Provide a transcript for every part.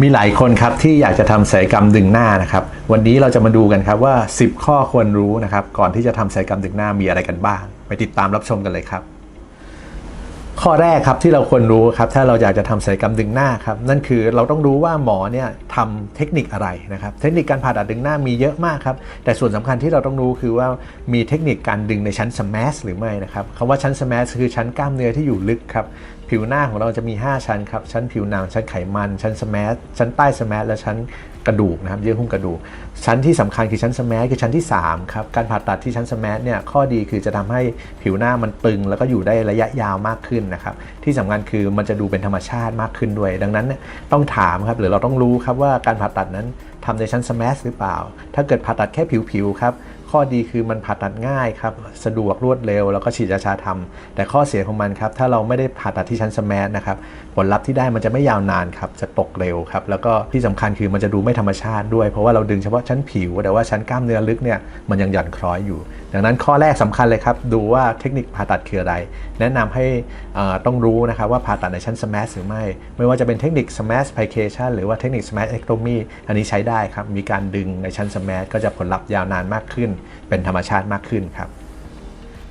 มีหลายคนครับที่อยากจะทำศัลยกรรมดึงหน้านะครับ วันนี้เราจะมาดูกันครับว่า 10 ข้อควรรู้นะครับ ก่อนที่จะทำศัลยกรรมดึงหน้ามีอะไรกันบ้าง ไปติดตามรับชมกันเลยครับ ข้อแรกครับที่เราควรรู้ครับถ้าเราอยากจะทำศัลยกรรมดึงหน้าครับนั่นคือเราต้องรู้ว่าหมอเนี่ยทำเทคนิคอะไรนะครับเทคนิคการผ่าตัดดึงหน้ามีเยอะมากครับแต่ส่วนสำคัญที่เราต้องรู้คือว่ามีเทคนิคการดึงในชั้นสแมสหรือไม่นะครับคำว่าชั้นสแมสคือชั้นกล้ามเนื้อที่อยู่ลึกครับผิวหน้าของเราจะมี 5 ชั้นครับชั้นผิวหนังชั้นไขมัน ชั้นสแมสชั้นใต้สแมสและชั้น กระดูกนะครับเยื่อหุ้มกระดูก ชั้นที่สำคัญคือชั้นสแมสคือชั้นที่3ครับการผ่าตัดที่ชั้นสแมสเนี่ยข้อดีคือจะทำให้ผิวหน้ามันตึง แล้วก็อยู่ได้ระยะยาวมากขึ้นนะครับที่สำคัญคือมันจะดูเป็นธรรมชาติมากขึ้นด้วย ดังนั้นเนี่ยต้องถามครับหรือเราต้องรู้ครับว่าการผ่าตัดนั้นทำในชั้นสแมสหรือเปล่า ถ้าเกิดผ่าตัดแค่ผิวๆครับ ข้อดีคือมันผ่าตัดง่ายครับสะดวกรวดเร็ว แล้วก็ฉีดยาชาทำแต่ข้อเสียของมันครับถ้าเราไม่ได้ผ่าตัดที่ชั้นสแมสนะครับผลลัพธ์ที่ได้มันจะไม่ยาวนานครับจะตกเร็วครับแล้วก็ที่สำคัญคือมันจะดูไม่ธรรมชาติด้วย เพราะว่าเราดึงเฉพาะชั้นผิว แต่ว่าชั้นกล้ามเนื้อลึกเนี่ยมันยังหย่อนคล้อยอยู่ ดังนั้นข้อแรกสำคัญเลยครับดูว่าเทคนิคผ่าตัดคืออะไร แนะนำให้ต้องรู้นะครับว่าผ่าตัดในชั้น smash หรือไม่ ไม่ว่าจะเป็นเทคนิค smash plication หรือว่าเทคนิค smash ectomy อันนี้ใช้ได้ครับมีการดึงในชั้น smash ก็จะผลลัพธ์ยาวนานมากขึ้นเป็นธรรมชาติมากขึ้นครับ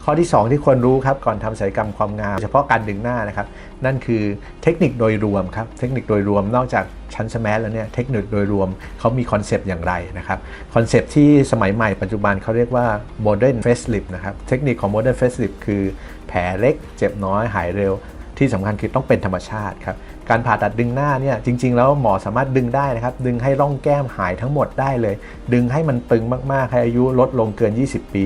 ข้อที่ 2 ที่ควรรู้ครับก่อนทำศัลยกรรมความงามเฉพาะการดึงหน้านะครับนั่นคือเทคนิคโดยรวมครับเทคนิคโดยรวมนอกจากชั้นสมสแล้วเนี่ยเทคนิคโดยรวมเขามีคอนเซปต์อย่างไรนะครับคอนเซปต์ที่สมัยใหม่ปัจจุบันเขาเรียกว่า modern facelift นะครับเทคนิคของ modern facelift คือแผลเล็กเจ็บน้อยหายเร็ว ที่สำคัญคือต้องเป็นธรรมชาติครับการผ่าตัดดึงหน้าเนี่ยจริง ๆ แล้วหมอสามารถดึงได้นะครับ ดึงให้ร่องแก้มหายทั้งหมดได้เลย ดึงให้มันตึงมากๆให้อายุลดลงเกิน 20 ปี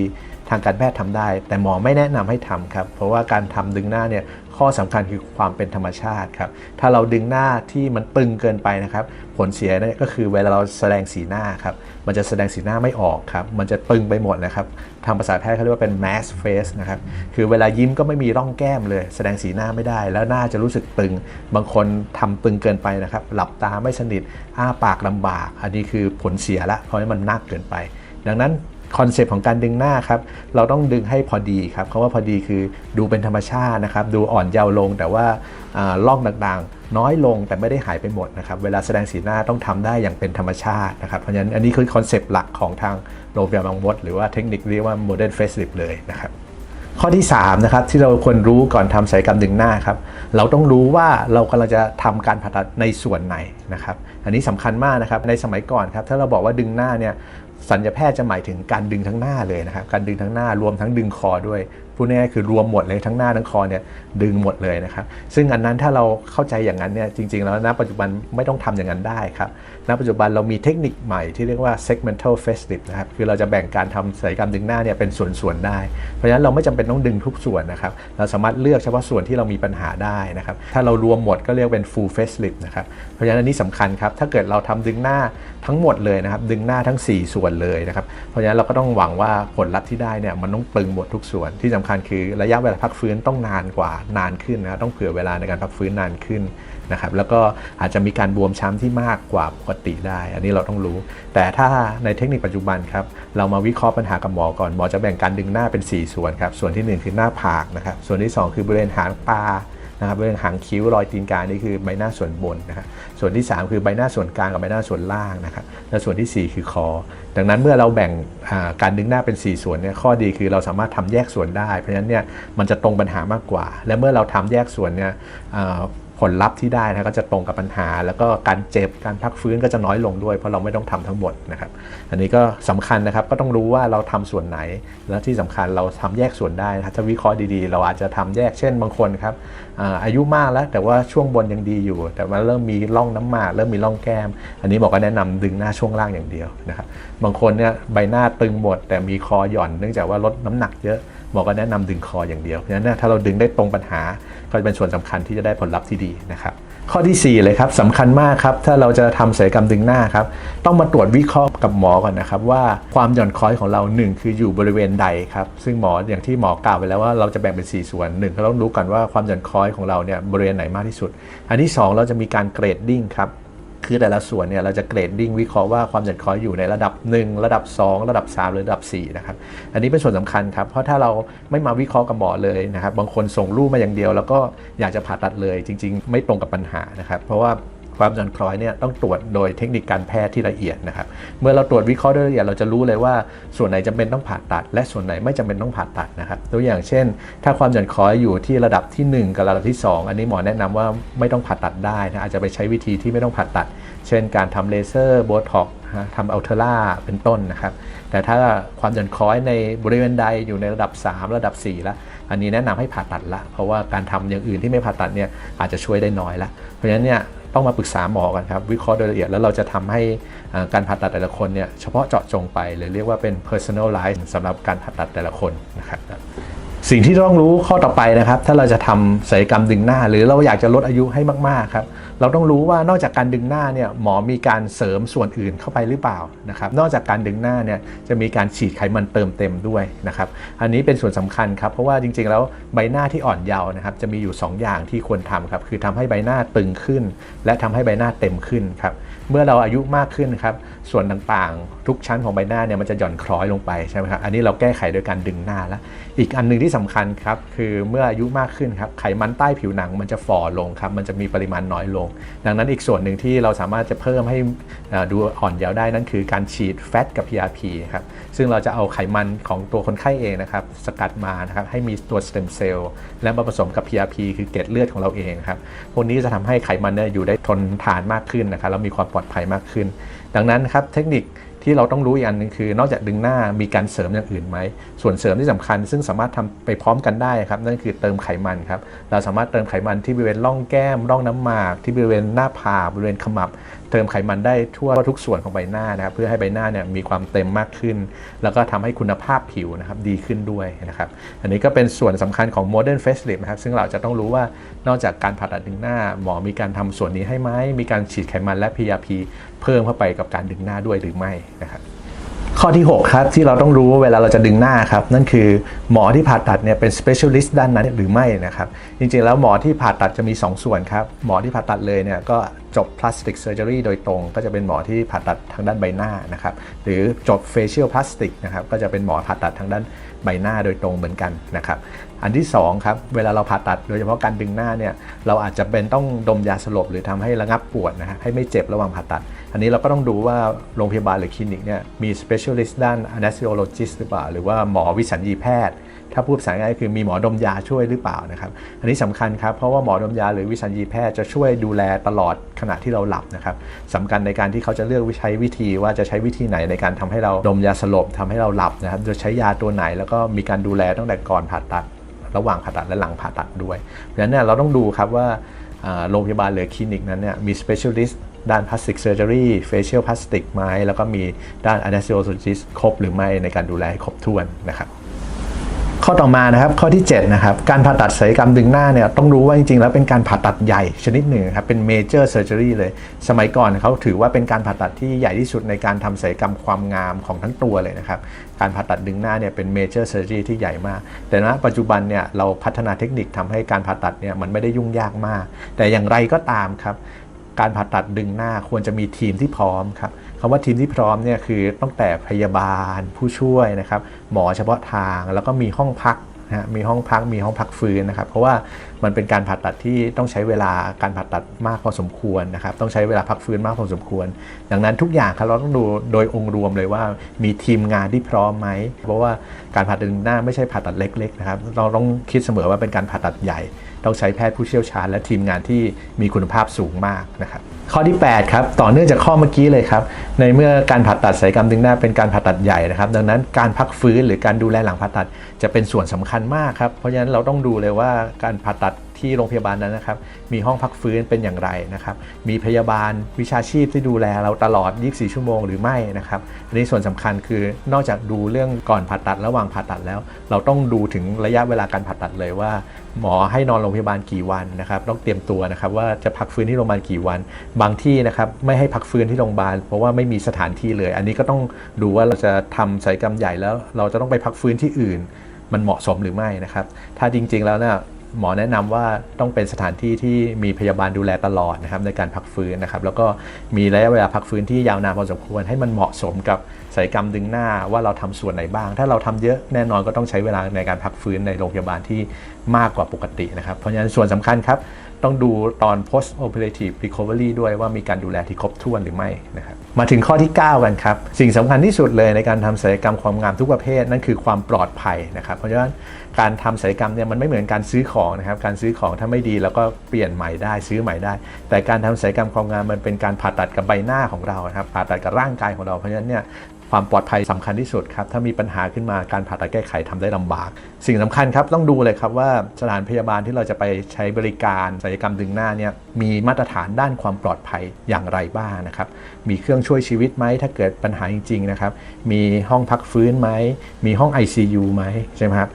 ทางการแพทย์ทำได้ แต่หมอไม่แนะนำให้ทำครับเพราะว่าการทำดึงหน้าเนี่ย ข้อสำคัญคือความเป็นธรรมชาติครับ ถ้าเราดึงหน้าที่มันตึงเกินไปนะครับ ผลเสียเนี่ยก็คือเวลาเราแสดงสีหน้าครับ มันจะแสดงสีหน้าไม่ออกครับ มันจะตึงไปหมดนะครับ ทางภาษาแพทย์เขาเรียกว่าเป็น mask face นะครับ คือเวลายิ้มก็ไม่มีร่องแก้มเลย แสดงสีหน้าไม่ได้ แล้วหน้าจะรู้สึกตึง บางคนทำตึงเกินไปนะครับ หลับตาไม่สนิท อ้าปากลำบาก อันนี้คือผลเสียละ เพราะว่ามันนักเกินไป ดังนั้น คอนเซปต์ของการดึงหน้าครับ เราต้องดึงให้พอดีครับคำว่าพอดีคือดูเป็นธรรมชาตินะครับ ดูอ่อนเยาว์ลง แต่ว่าล่องต่างๆ น้อยลงแต่ไม่ได้หายไปหมดนะครับ เวลาแสดงสีหน้าต้องทำได้อย่างเป็นธรรมชาตินะครับ เพราะฉะนั้นอันนี้คือคอนเซปต์หลักของทางโรงพยาบาลบางมดหรือว่าเทคนิคเรียกว่า modern facelift เลยนะครับข้อที่3นะครับที่เราควรรู้ก่อนทำศัลยกรรมดึงหน้าครับเราต้องรู้ว่าเรากำลังจะทำการผ่าตัดในส่วนไหนนะครับอันนี้สำคัญมากนะครับในสมัยก่อนครับถ้าเราบอกว่าดึงหน้าเนี่ย สัญญาแพทย์จะหมายถึงการดึงทั้งหน้าเลยนะครับ การดึงทั้งหน้ารวมทั้งดึงคอด้วย พูดง่ายๆคือรวมหมดเลยทั้งหน้าทั้งคอเนี่ยดึงหมดเลยนะครับ ซึ่งอันนั้นถ้าเราเข้าใจอย่างนั้นเนี่ยจริง ๆ แล้วณปัจจุบันไม่ต้องทำอย่างนั้นได้ครับณปัจจุบันเรามีเทคนิคใหม่ที่เรียกว่า segmental facelift นะครับคือเราจะแบ่งการทำศัลยกรรมดึงหน้าเนี่ยเป็นส่วนๆได้ เพราะฉะนั้นเราไม่จำเป็นต้องดึงทุกส่วนนะครับเราสามารถเลือกเฉพาะส่วนที่เรามีปัญหาได้นะครับถ้าเรารวมหมดก็เรียกเป็น full facelift นะครับเพราะฉะนั้นอันนี้สำคัญครับถ้าเกิดเราทำดึงหน้าทั้งหมดเลยนะครับดึงหน้าทั้ง 4 ส่วนเลยนะครับเพราะฉะนั้นเราก็ต้องหวังว่าผลลัพธ์ที่ได้เนี่ยมันต้องตึงหมดทุกส่วนที่สำคัญคือระยะเวลาพักฟื้นต้องนานกว่านานขึ้นนะครับต้องเผื่อเวลาในการพักฟื้นนานขึ้นนะครับแล้วก็อาจจะมีการบวมช้ำที่มากกว่าปกติได้ อันนี้เราต้องรู้ แต่ถ้าในเทคนิคปัจจุบันครับเรามาวิเคราะห์ปัญหากับหมอก่อนหมอจะแบ่งการดึงหน้าเป็น 4 ส่วนครับส่วนทีหนึ่1 คือหน้าผากนะครับส่วนที่ 2 คือบริเวณหางตา นะครับเรื่องหางคิ้วรอยตีนกานี่คือใบหน้าส่วนบนนะครับส่วนที่ 3 คือใบหน้าส่วนกลางกับใบหน้าส่วนล่างนะครับและส่วนทีสี่4 คือคอ ดังนั้นเมื่อเราแบ่งการดึงหน้าเป็น 4 ส่วนเนี่ยข้อดีคือเราสามารถทำแยกส่วนได้ เพราะฉะนั้นเนี่ยมันจะตรงปัญหามากกว่า และเมื่อเราทำแยกส่วนเนี่ย ผลลัพธ์ที่ได้นะก็จะตรงกับปัญหา แล้วก็การเจ็บการพักฟื้นก็จะน้อยลงด้วย เพราะเราไม่ต้องทำทั้งหมดนะครับ อันนี้ก็สำคัญนะครับก็ต้องรู้ว่าเราทำส่วนไหน และที่สำคัญเราทำแยกส่วนได้นะครับถ้าวิเคราะห์ดีๆ เราอาจจะทำแยกเช่นบางคนครับอายุมากแล้วแต่ว่าช่วงบนยังดีอยู่ แต่ว่าเริ่มมีร่องน้ำหมากเริ่มมีร่องแก้ม อันนี้บอกก็แนะนำดึงหน้าช่วงล่างอย่างเดียวนะครับบางคนเนี่ยใบหน้าตึงหมด แต่มีคอหย่อนเนื่องจากว่าลดน้ำหนักเยอะ หมอก็แนะนำดึงคออย่างเดียวเพราะฉะนั้นถ้าเราดึงได้ตรงปัญหาก็จะเป็นส่วนสำคัญที่จะได้ผลลัพธ์ที่ดีนะครับข้อทีสี่ 4 เลยครับสำคัญมากครับ ถ้าเราจะทำศัลยกรรมดึงหน้าครับ ต้องมาตรวจวิเคราะห์กับหมอก่อนนะครับ ว่าความหย่อนคล้อยของเรา 1 คืออยู่บริเวณใดครับ ซึ่งหมออย่างที่หมอกล่าวไปแล้วว่าเราจะแบ่งเป็น 4 ส่วนหนึ่งเราต้องรู้ก่อนว่าความหย่อนคล้อยของเราเนี่ยบริเวณไหนมากที่สุด อันที่ 2 เราจะมีการเกรดดิ้งครับ คือแต่ละส่วนเนี่ยเราจะเกรดดิ้งวิเคราะห์ว่าความหย่อนคล้ออยู่ในระดับ 1 ระดับ 2 ระดับ 3 หรือระดับ4นะครับอันนี้เป็นส่วนสำคัญครับเพราะถ้าเราไม่มาวิเคราะห์กับหมอเลยนะครับบางคนส่งรูปมาอย่างเดียว แล้วก็อยากจะผ่าตัดเลยจริง ๆ ไม่ตรงกับปัญหานะครับเพราะว่า ความหย่อนคล้อยเนี่ยต้องตรวจโดยเทคนิคการแพทย์ที่ละเอียดนะครับ เมื่อเราตรวจวิเคราะห์โดยละเอียดเราจะรู้เลยว่าส่วนไหนจำเป็นต้องผ่าตัด และส่วนไหนไม่จำเป็นต้องผ่าตัดนะครับ ตัวอย่างเช่น ถ้าความหย่อนคล้อยอยู่ที่ระดับทีหนึ่1 กับระดับที่ 2 อันนี้หมอแนะนำว่าไม่ต้องผ่าตัดได้นะอาจจะไปใช้วิธีที่ไม่ต้องผ่าตัด เช่น การทำเลเซอร์โบท็อกทำอัลเทอร่าเป็นต้นนะครับ แต่ถ้าความหย่อนคล้อยในบริเวณใดอยู่ในระดับ 3 ระดับ 4 แล้ว อันนี้แนะนำให้ผ่าตัดละ เพราะว่าการทำอย่างอื่นที่ไม่ผ่าตัดเนี่ยอาจจะช่วยได้น้อยละ เพราะฉะนั้นเนี่ย ต้องมาปรึกษาหมอกันครับ วิเคราะห์โดยละเอียดแล้วเราจะทำให้การผ่าตัดแต่ละคนเนี่ยเฉพาะเจาะจงไปเลยเรียกว่าเป็น personalized สำหรับการผ่าตัดแต่ละคนนะครับ สิ่งที่ต้องรู้ข้อต่อไปนะครับ ถ้าเราจะทำศัลยกรรมดึงหน้า หรือเราอยากจะลดอายุให้มากๆครับเราต้องรู้ว่านอกจากการดึงหน้าเนี่ยหมอมีการเสริมส่วนอื่นเข้าไปหรือเปล่านะครับนอกจากการดึงหน้าเนี่ยจะมีการฉีดไขมันเติมเต็มด้วยนะครับอันนี้เป็นส่วนสำคัญครับเพราะว่าจริงๆ แล้วใบหน้าที่อ่อนเยาว์นะครับจะมีอยู่ 2 อย่างที่ควรทำครับคือทำให้ใบหน้าตึงขึ้น และทำให้ใบหน้าเต็มขึ้นครับ เมื่อเราอายุมากขึ้นครับส่วนต่างๆ ทุกชั้นของใบหน้าเนี่ยมันจะหย่อนคล้อยลงไปใช่ไหมครับอันนี้เราแก้ไขโดยการดึงหน้าล้วอีกอันหนึ่งที่สำคัญครับคือเมื่ออายุมากขึ้นครับไขมันใต้ผิวหนังมันจะฝ่อลงครับมันจะมีปริมาณน้อยลง ดังนั้นอีกส่วนหนึ่งที่เราสามารถจะเพิ่มให้อ่าดูอ่อนเยาว์ได้นั่นคือการฉีดแฟตกับ PRP ครับซึ่งเราจะเอาไขมันของตัวคนไข้เองนะครับสกัดมานะครับให้มีตัวสเต็มเซลล์และมาผสมกับ PRP คือเกล็ดเลือดของเราเองครับพวกนี้จะทำให้ไขมันเนี่ยอยู่ได้ทนทานมากขึ้นนะครับแล้วมีความปลอดภัยมากขึ้น ดังนั้นครับเทคนิค ที่เราต้องรู้อีกอันหนึงคือ นอกจากดึงหน้ามีการเสริมอย่างอื่นไหม ส่วนเสริมที่สำคัญ ซึ่งสามารถทำไปพร้อมกันได้ครับ นั่นคือเติมไขมันครับ เราสามารถเติมไขมันที่บริเวณร่องแก้ม ร่องน้ำหมาก ที่บริเวณหน้าผากบริเวณขมับ เติมไขมันได้ทั่วทุกส่วนของใบหน้านะครับ เพื่อให้ใบหน้าเนี่ยมีความเต็มมากขึ้น แล้วก็ทำให้คุณภาพผิวนะครับดีขึ้นด้วยนะครับ อันนี้ก็เป็นส่วนสำคัญของ modern facelift นะครับ ซึ่งเราจะต้องรู้ว่านอกจากการผ่าตัดดึงหน้า หมอมีการทำส่วนนี้ให้ไหมมีการฉีดไขมันและ PRP เพิ่มเข้าไปกับการดึงหน้าด้วยหรือไม่นะครับข้อที่ 6 ครับ ที่เราต้องรู้เวลาเราจะดึงหน้าครับ นั่นคือหมอที่ผ่าตัดเนี่ยเป็น specialist ด้านนั้นหรือไม่นะครับ จริงๆแล้วหมอที่ผ่าตัดจะมี 2 ส่วนครับ หมอที่ผ่าตัดเลยเนี่ยก็จบ plastic surgery โดยตรง ก็จะเป็นหมอที่ผ่าตัดทางด้านใบหน้านะครับ หรือจบ facial plastic นะครับก็จะเป็นหมอผ่าตัดทางด้านใบหน้าโดยตรงเหมือนกันนะครับ อันที่2ครับเวลาเราผ่าตัดโดยเฉพาะการดึงหน้าเนี่ยเราอาจจะเป็นต้องดมยาสลบหรือทำให้ระงับปวดนะฮะให้ไม่เจ็บระหว่างผ่าตัด อันนี้เราก็ต้องดูว่าโรงพยาบาลหรือคลินิกเนี่ยมี specialist ด้าน anesthesiologist หรือเปล่า หรือว่าหมอวิสัญญีแพทย์ถ้าพูดภาษาง่ายคือมีหมอดมยาช่วยหรือเปล่านะครับ อันนี้สำคัญครับ เพราะว่าหมอดมยาหรือวิสัญญีแพทย์จะช่วยดูแลตลอดขณะที่เราหลับนะครับสำคัญในการที่เขาจะเลือกใช้วิธีว่าจะใช้วิธีไหนในการทำให้เราดมยาสลบทำให้เราหลับนะครับจะใช้ยาตัวไหนแล้วก็มีการดูแลตั้งแต่ก่อนผ่าตัด ระหว่างผ่าตัดและหลังผ่าตัดด้วยเพราะฉะนั้นเราต้องดูครับว่าโรงพยาบาลหรือคลินิกนั้นเนี่ยมี specialist ด้าน plastic surgery facial plastic ไหมแล้วก็มีด้าน anesthesiologist ครบหรือไม่ในการดูแลให้ครบถ้วนนะครับข้อต่อมานะครับข้อที่7นะครับการผ่าตัดศัลยกรรมดึงหน้าเนี่ยต้องรู้ว่าจริงๆ แล้วเป็นการผ่าตัดใหญ่ชนิดหนึ่งครับเป็น major surgery เลย สมัยก่อนเขาถือว่าเป็นการผ่าตัดที่ใหญ่ที่สุดในการทำศัลยกรรมความงามของทั้งตัวเลยนะครับการผ่าตัดดึงหน้าเนี่ยเป็น major surgery ที่ใหญ่มาก แต่ณปัจจุบันเนี่ยเราพัฒนาเทคนิคทำให้การผ่าตัดเนี่ยมันไม่ได้ยุ่งยากมาก แต่อย่างไรก็ตามครับ การผ่าตัดดึงหน้าควรจะมีทีมที่พร้อมครับคำว่าทีมที่พร้อมเนี่ยคือตั้งแต่พยาบาลผู้ช่วยนะครับ หมอเฉพาะทางแล้วก็มีห้องพักนะฮะมีห้องพักมีห้องพักฟื้นนะครับ เพราะว่ามันเป็นการผ่าตัดที่ต้องใช้เวลาการผ่าตัดมากพอสมควรนะครับ ต้องใช้เวลาพักฟื้นมากพอสมควร ดังนั้นทุกอย่างครับเราต้องดูโดยองค์รวมเลยว่ามีทีมงานที่พร้อมไหมเพราะว่าการผ่าตัดดึงหน้าไม่ใช่ผ่าตัดเล็กๆนะครับเราต้องคิดเสมอว่าเป็นการผ่าตัดใหญ่ ต้องใช้แพทย์ผู้เชี่ยวชาญ และทีมงานที่มีคุณภาพสูงมากนะครับข้อที่ 8 ครับ ต่อเนื่องจากข้อเมื่อกี้เลยครับ ในเมื่อการผ่าตัดศัลยกรรมดึงหน้าเป็นการผ่าตัดใหญ่นะครับ ดังนั้นการพักฟื้นหรือการดูแลหลังผ่าตัดจะเป็นส่วนสำคัญมากครับ เพราะฉะนั้นเราต้องดูเลยว่าการผ่าตัดที่โรงพยาบาลนั้นนะครับ มีห้องพักฟื้นเป็นอย่างไรนะครับ มีพยาบาลวิชาชีพที่ดูแลเราตลอด 24 ชั่วโมงหรือไม่นะครับ อันนี้ส่วนสำคัญคือนอกจากดูเรื่องก่อนผ่าตัดระหว่างผ่าตัดแล้ว เราต้องดูถึงระยะเวลาการผ่าตัดเลยว่า หมอให้นอนโรงพยาบาลกี่วันนะครับต้องเตรียมตัวนะครับว่าจะพักฟื้นที่โรงพยาบาลกี่วัน บางที่นะครับไม่ให้พักฟื้นที่โรงพยาบาล เพราะว่าไม่มีสถานที่เลย อันนี้ก็ต้องดูว่าเราจะทำศัลยกรรมใหญ่แล้ว เราจะต้องไปพักฟื้นที่อื่น มันเหมาะสมหรือไม่นะครับ ถ้าจริงๆแล้วเนี่ย หมอแนะนำว่าต้องเป็นสถานที่ที่มีพยาบาลดูแลตลอดนะครับในการพักฟื้นนะครับ แล้วก็มีระยะเวลาพักฟื้นที่ยาวนานพอสมควร ให้มันเหมาะสมกับศัลยกรรมดึงหน้าว่าเราทำส่วนไหนบ้าง ถ้าเราทำเยอะแน่นอนก็ต้องใช้เวลาในการพักฟื้นในโรงพยาบาลที่มากกว่าปกตินะครับ เพราะฉะนั้นส่วนสำคัญครับ ต้องดูตอน post operative recovery ด้วยว่ามีการดูแลที่ครบถ้วนหรือไม่นะครับมาถึงข้อที่ 9 กันครับ สิ่งสำคัญที่สุดเลยในการทำศัลยกรรมความงามทุกประเภท นั่นคือความปลอดภัยนะครับเพราะฉะนั้นการทำศัลยกรรมเนี่ยมันไม่เหมือนการซื้อของนะครับการซื้อของถ้าไม่ดีแล้วก็เปลี่ยนใหม่ได้ซื้อใหม่ได้ แต่การทำศัลยกรรมความงามมันเป็นการผ่าตัดกับใบหน้าของเราครับผ่าตัดกับร่างกายของเราเพราะฉะนั้นเนี่ย ความปลอดภัยสำคัญที่สุดครับ ถ้ามีปัญหาขึ้นมาการผ่าตัดแก้ไขทำได้ลำบาก สิ่งสำคัญครับต้องดูเลยครับว่าสถานพยาบาลที่เราจะไปใช้บริการศัลยกรรมดึงหน้าเนี่ยมีมาตรฐานด้านความปลอดภัยอย่างไรบ้างนะครับ มีเครื่องช่วยชีวิตไหมถ้าเกิดปัญหาจริงๆนะครับ มีห้องพักฟื้นไหม มีห้อง ICU ไหมใช่ไหมครับ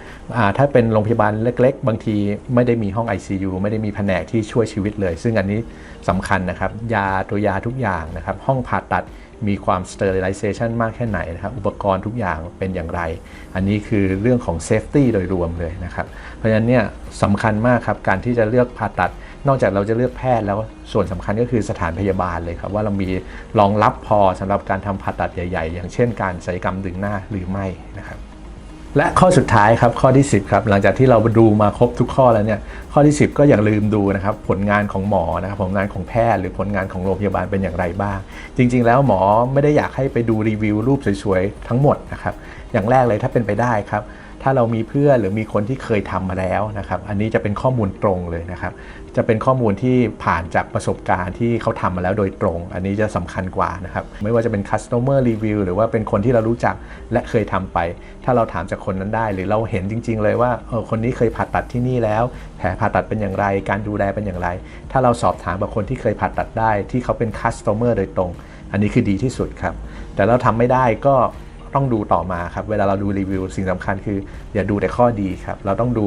ถ้าเป็นโรงพยาบาลเล็ก ๆ บางทีไม่ได้มีห้อง ICU ไม่ได้มีแผนกที่ช่วยชีวิตเลย ซึ่งอันนี้สำคัญนะครับ ยาตัวยาทุกอย่างนะครับ ห้องผ่าตัด มีความ sterilization มากแค่ไหนนะครับอุปกรณ์ทุกอย่างเป็นอย่างไร อันนี้คือเรื่องของ safety โดยรวมเลยนะครับ เพราะฉะนั้นเนี่ยสำคัญมากครับ การที่จะเลือกผ่าตัด นอกจากเราจะเลือกแพทย์แล้วส่วนสำคัญก็คือสถานพยาบาลเลยครับ ว่าเรามีรองรับพอสำหรับการทำผ่าตัดใหญ่ ๆ อย่างเช่นการศัลยกรรมดึงหน้าหรือไม่นะครับ และข้อสุดท้ายครับข้อที่ 10ครับหลังจากที่เราดูมาครบทุกข้อแล้วเนี่ยข้อที่ 10 ก็อย่าลืมดูนะครับผลงานของหมอนะครับผลงานของแพทย์ หรือผลงานของโรงพยาบาลเป็นอย่างไรบ้าง จริง ๆ แล้วหมอไม่ได้อยากให้ไปดูรีวิวรูปสวยๆทั้งหมดนะครับอย่างแรกเลยถ้าเป็นไปได้ครับ ถ้าเรามีเพื่อนหรือมีคนที่เคยทำมาแล้วนะครับ อันนี้จะเป็นข้อมูลตรงเลยนะครับ จะเป็นข้อมูลที่ผ่านจากประสบการณ์ที่เขาทำมาแล้วโดยตรง อันนี้จะสำคัญกว่านะครับ ไม่ว่าจะเป็น customer review หรือว่าเป็นคนที่เรารู้จักและเคยทำไป ถ้าเราถามจากคนนั้นได้ หรือเราเห็นจริง ๆ เลยว่าเออคนนี้เคยผ่าตัดที่นี่แล้ว แผลผ่าตัดเป็นอย่างไร การดูแลเป็นอย่างไร ถ้าเราสอบถามกับคนที่เคยผ่าตัดได้ ที่เขาเป็น customer โดยตรง อันนี้คือดีที่สุดครับ แต่เราทำไม่ได้ก็ ต้องดูต่อมาครับ เวลาเราดูรีวิวสิ่งสำคัญคือ อย่าดูแต่ข้อดีครับ เราต้องดู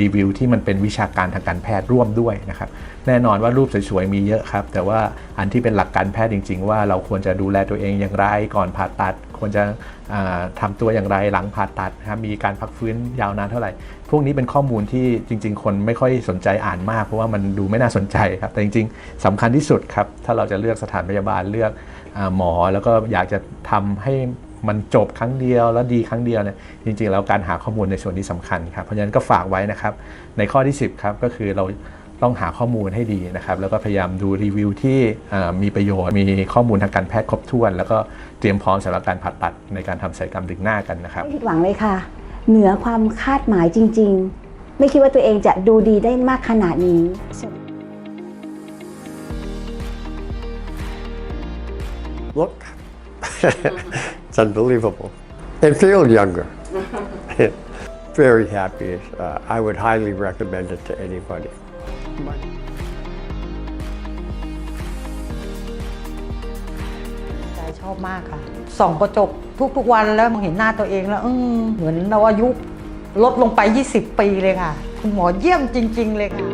รีวิวที่มันเป็นวิชาการทางการแพทย์ร่วมด้วยนะครับ แน่นอนว่ารูปสวยๆมีเยอะครับ แต่ว่าอันที่เป็นหลักการแพทย์จริง ๆ ว่าเราควรจะดูแลตัวเองอย่างไรก่อนผ่าตัด ควรจะทำาตัวอย่างไรหลังผ่าตัดนะครับมีการพักฟื้นยาวนานเท่าไหร่ พวกนี้เป็นข้อมูลที่จริง ๆ คนไม่ค่อยสนใจอ่านมาก เพราะว่ามันดูไม่น่าสนใจครับ แต่จริง ๆสำคัญที่สุดครับ ถ้าเราจะเลือกสถานพยาบาลเลือกหมอแล้วก็อยากจะทำให้ มันจบครั้งเดียวแล้วดีครั้งเดียวเนี่ยจริงๆแล้วการหาข้อมูลในส่วนนี้สำคัญครับเพราะฉะนั้นก็ฝากไว้นะครับในข้อที่ 10ครับก็คือเราต้องหาข้อมูลให้ดีนะครับแล้วก็พยายามดูรีวิวที่อ่ามีประโยชน์ มีข้อมูลทางการแพทย์ครบถ้วน แล้วก็เตรียมพร้อมสำหรับการผ่าตัดในการทำศัลยกรรมดึงหน้ากันนะครับไม่ผิดหวังเลยค่ะ เหนือความคาดหมายจริง ๆ ไม่คิดว่าตัวเองจะดูดีได้มากขนาดนี้ Look, it's unbelievable. And feel younger. Very happy. Uh, I would highly recommend it to anybody. ใจชอบมากค่ะส่องกระจกทุกๆวันแล้วมองเห็นหน้าตัวเองแล้วเหมือนเราอายุลดลงไป 20 ปีเลยค่ะ คุณหมอเยี่ยมจริง ๆ เลยค่ะ